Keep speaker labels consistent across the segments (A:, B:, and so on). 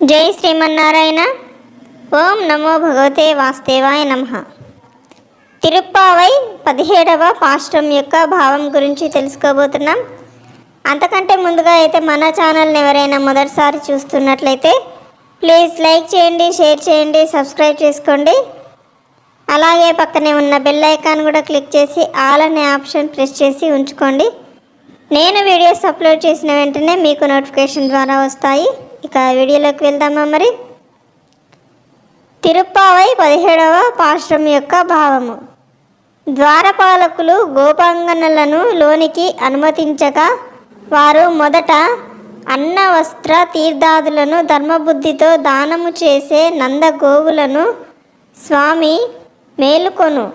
A: జై శ్రీమన్నారాయణ. ఓం నమో భగవతే వాస్తేవాయ నమ. తిరుప్పావై పదిహేడవ పాష్టం యొక్క భావం గురించి తెలుసుకోబోతున్నాం. అంతకంటే ముందుగా అయితే మన ఛానల్ని ఎవరైనా మొదటిసారి చూస్తున్నట్లయితే ప్లీజ్ లైక్ చేయండి షేర్ చేయండి సబ్స్క్రైబ్ చేసుకోండి. అలాగే పక్కనే ఉన్న బెల్ ఐకాన్ కూడా క్లిక్ చేసి ఆల్ అనే ఆప్షన్ ప్రెస్ చేసి ఉంచుకోండి. నేను వీడియోస్ అప్లోడ్ చేసిన వెంటనే మీకు నోటిఫికేషన్ ద్వారా వస్తాయి. ఇక వీడియోలోకి వెళ్దామా మరి? తిరుప్పావై పదిహేడవ పాశ్రం యొక్క భావము. ద్వారపాలకులు గోపాంగనలను లోనికి అనుమతించగా వారు మొదట అన్న వస్త్ర తీర్థాదులను ధర్మబుద్ధితో దానము చేసే నందగోవులను స్వామి మేలుకొను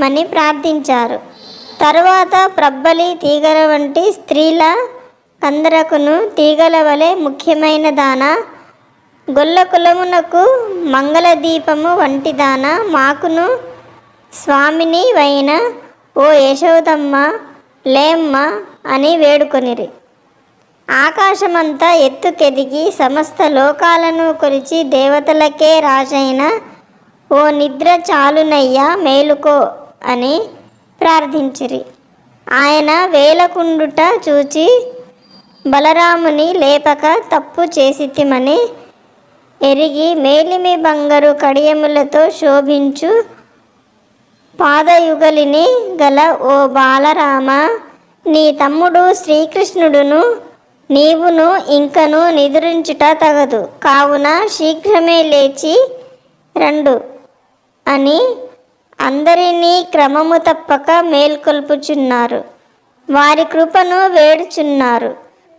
A: మని ప్రార్థించారు. తరువాత ప్రబ్బలి తీగల వంటి స్త్రీల కందరకును తీగల వలె ముఖ్యమైన దాన? గొల్ల కులమునకు మంగళదీపము వంటి దాన? మాకును స్వామిని వైన ఓ యశోదమ్మ లేమ్మ అని వేడుకొనిరి. ఆకాశమంతా ఎత్తుకెదిగి సమస్త లోకాలను కొలిచి దేవతలకే రాజైన ఓ నిద్ర చాలునయ్యా మేలుకో అని ప్రార్థించిరి. ఆయన వేలకుండుట చూచి బలరాముని లేపక తప్పు చేసితిమని ఎరిగి మేలిమి బంగారు కడియములతో శోభించు పాదయుగలిని గల ఓ బాలరామ నీ తమ్ముడు శ్రీకృష్ణుడును నీవును ఇంకను నిద్రించుట తగదు. కావున శీఘ్రమే లేచి రెండు అని అందరినీ క్రమము తప్పక మేల్కొల్పుచున్నారు. వారి కృపను వేడుచున్నారు.